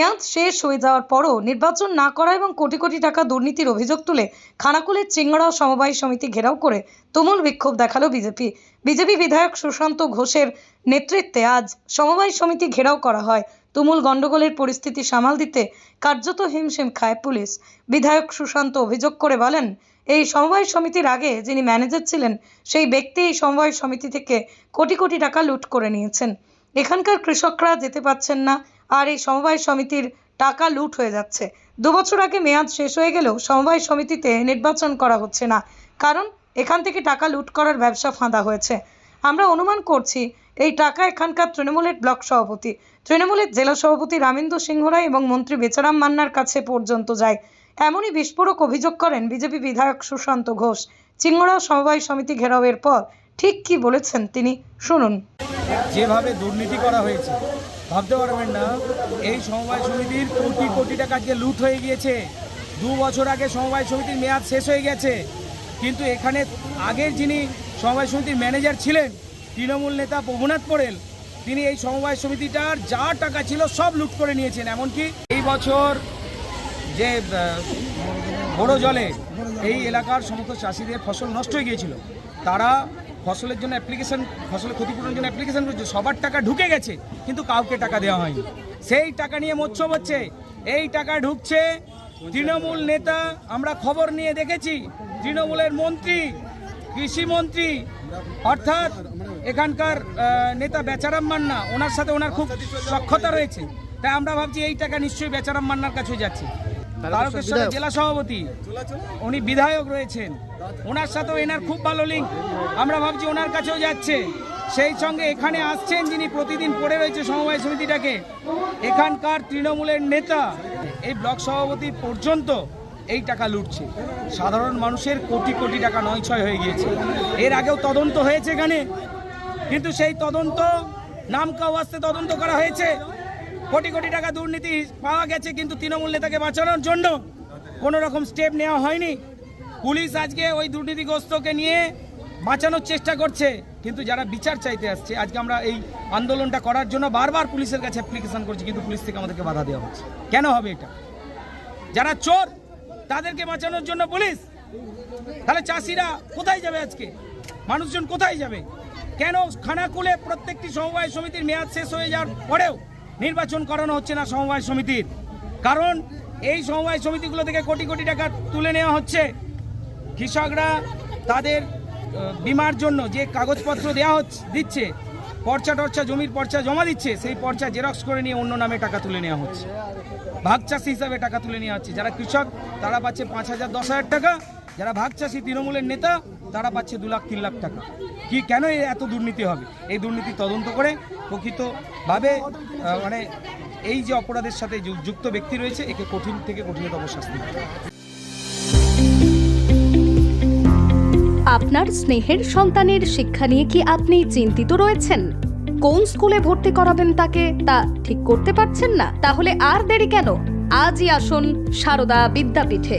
মেয়াদ শেষ হয়ে যাওয়ার পরও নির্বাচন না করা এবং কোটি কোটি টাকা দুর্নীতির অভিযোগ তুলে খানাকুলের চিংড়া সমবায় সমিতি ঘেরাও করে তুমুল বিক্ষোভ দেখাল বিজেপি। বিজেপি বিধায়ক সুশান্ত ঘোষের নেতৃত্বে আজ সমবায় সমিতি ঘেরাও করা হয়। তুমুল গণ্ডগোলের পরিস্থিতি সামাল দিতে কার্যত হিমশিম খায় পুলিশ। বিধায়ক সুশান্ত অভিযোগ করে বলেন, এই সমবায় সমিতির আগে যিনি ম্যানেজার ছিলেন, সেই ব্যক্তি এই সমবায় সমিতি থেকে কোটি কোটি টাকা লুট করে নিয়েছেন। এখানকার কৃষকরা যেতে পাচ্ছেন না আর এই সমবায় সমিতির টাকা লুট হয়ে যাচ্ছে। দুবছর আগে মেয়াদ শেষ হয়ে গেলেও সমবায় সমিতিতে নির্বাচন করা হচ্ছে না, কারণ এখান থেকে টাকা লুট করার ব্যবসা ফাঁদা হয়েছে। আমরা অনুমান করছি, এই টাকা এখানকার তৃণমূলের ব্লক সভাপতি, তৃণমূলের জেলা সভাপতি রামেন্দ্র সিংহ রায় এবং মন্ত্রী বেচারাম মান্নার কাছে পর্যন্ত যায়। এমনই বিস্ফোরক অভিযোগ করেন বিজেপি বিধায়ক সুশান্ত ঘোষ। চিংড়া সমবায় সমিতি ঘেরাওয়ের পর ঠিক কি বলেছেন তিনি, শুনুন। যেভাবে দুর্নীতি করা হয়েছে ভাবতে পারবেন না, এই সমবায় সমিতির কোটি কোটি টাকা আজকে লুট হয়ে গিয়েছে। দু বছর আগে সমবায় সমিতির মেয়াদ শেষ হয়ে গেছে। কিন্তু এখানে আগের যিনি সমবায় সমিতির ম্যানেজার ছিলেন, তৃণমূল নেতা প্রভুনাথ পড়েল, তিনি এই সমবায় সমিতিটার যা টাকা ছিল সব লুট করে নিয়েছেন। এমনকি এই বছর যে বড় জলে এই এলাকার সমস্ত চাষিদের ফসল নষ্ট হয়ে গিয়েছিল, তারা ফসলের জন্য অ্যাপ্লিকেশন ফসলের ক্ষতিপূরণের জন্য অ্যাপ্লিকেশন করছে সবার টাকা ঢুকে গেছে, কিন্তু কাউকে টাকা দেওয়া হয়নি। সেই টাকা নিয়ে মোচ্ছব হচ্ছে, এই টাকা ঢুকছে তৃণমূল নেতা, আমরা খবর নিয়ে দেখেছি, তৃণমূলের মন্ত্রী কৃষিমন্ত্রী অর্থাৎ এখানকার নেতা বেচারাম মান্না, ওনার সাথে ওনার খুব সক্ষতা রয়েছে। তাই আমরা ভাবছি এই টাকা নিশ্চয়ই বেচারাম মান্নার কাছে যাচ্ছে। তারকেশ্বরের জেলা সভাপতি। উনি বিধায়ক রয়েছেন। ওনার সাথেও এনার খুব ভালো লিঙ্ক আমরা ভাবছি ওনার কাছেও যাচ্ছে। সেই সঙ্গে এখানে আসছেন যিনি প্রতিদিন পড়ে রয়েছে সমবায় সমিতিটাকে। এখানকার তৃণমূলের নেতা। এই ব্লক সভাপতি পর্যন্ত এই টাকা লুটছে। সাধারণ মানুষের কোটি কোটি টাকা নয় ছয় হয়ে গিয়েছে। এর আগেও তদন্ত হয়েছে এখানে। কিন্তু সেই তদন্ত নাম কাউ আসতে তদন্ত করা হয়েছে। কোটি কোটি টাকা দুর্নীতি পাওয়া গেছে, কিন্তু তৃণমূল নেতাকে বাঁচানোর জন্য কোনো রকম স্টেপ নেওয়া হয়নি। পুলিশ আজকে ওই দুর্নীতিগ্রস্তকে নিয়ে বাঁচানোর চেষ্টা করছে, কিন্তু যারা বিচার চাইতে আসছে, আজকে আমরা এই আন্দোলনটা করার জন্য বারবার পুলিশের কাছে অ্যাপ্লিকেশন করছি, কিন্তু পুলিশ থেকে আমাদেরকে বাধা দেওয়া হচ্ছে। কেন হবে এটা? যারা চোর, তাদেরকে বাঁচানোর জন্য পুলিশ। তাহলে চাষিরা কোথায় যাবে আজকে? মানুষজন কোথায় যাবে? কেন খানাকুলে প্রত্যেকটি সমবায় সমিতির মেয়াদ শেষ হয়ে যাওয়ার পরেও নির্বাচন করানো হচ্ছে না সমবায় সমিতির। কারণ এই সমবায় সমিতিগুলো থেকে কোটি কোটি টাকা তুলে নেওয়া হচ্ছে। কৃষকরা তাদের বিমার জন্য যে কাগজপত্র দেওয়া হচ্ছে, দিচ্ছে, পর্চা টর্চা, জমির পর্চা জমা দিচ্ছে, সেই পর্চা জেরক্স করে নিয়ে অন্য নামে টাকা তুলে নেওয়া হচ্ছে। ভাগ চাষি হিসাবে টাকা তুলে নেওয়া হচ্ছে। যারা কৃষক, তারা পাচ্ছে পাঁচ হাজার, দশ হাজার টাকা। যারা ভাগ চাষি তৃণমূলের নেতা, তারা পাচ্ছে দু লাখ, তিন লাখ টাকা। কি, কেন এত দুর্নীতি হবে? এই দুর্নীতি তদন্ত করে প্রকৃতভাবে মানে এই যে অপরাধের সাথে যুক্ত ব্যক্তি রয়েছে, একে কঠিন থেকে কঠিনতম শাস্তি আপনার স্নেহের সন্তানের শিক্ষা নিয়ে কি আপনি চিন্তিত রয়েছেন? কোন স্কুলে ভর্তি করাবেন তাকে, তা ঠিক করতে পারছেন না? তাহলে আর দেরি কেন? আজই আসুন সারদা বিদ্যাপীঠে।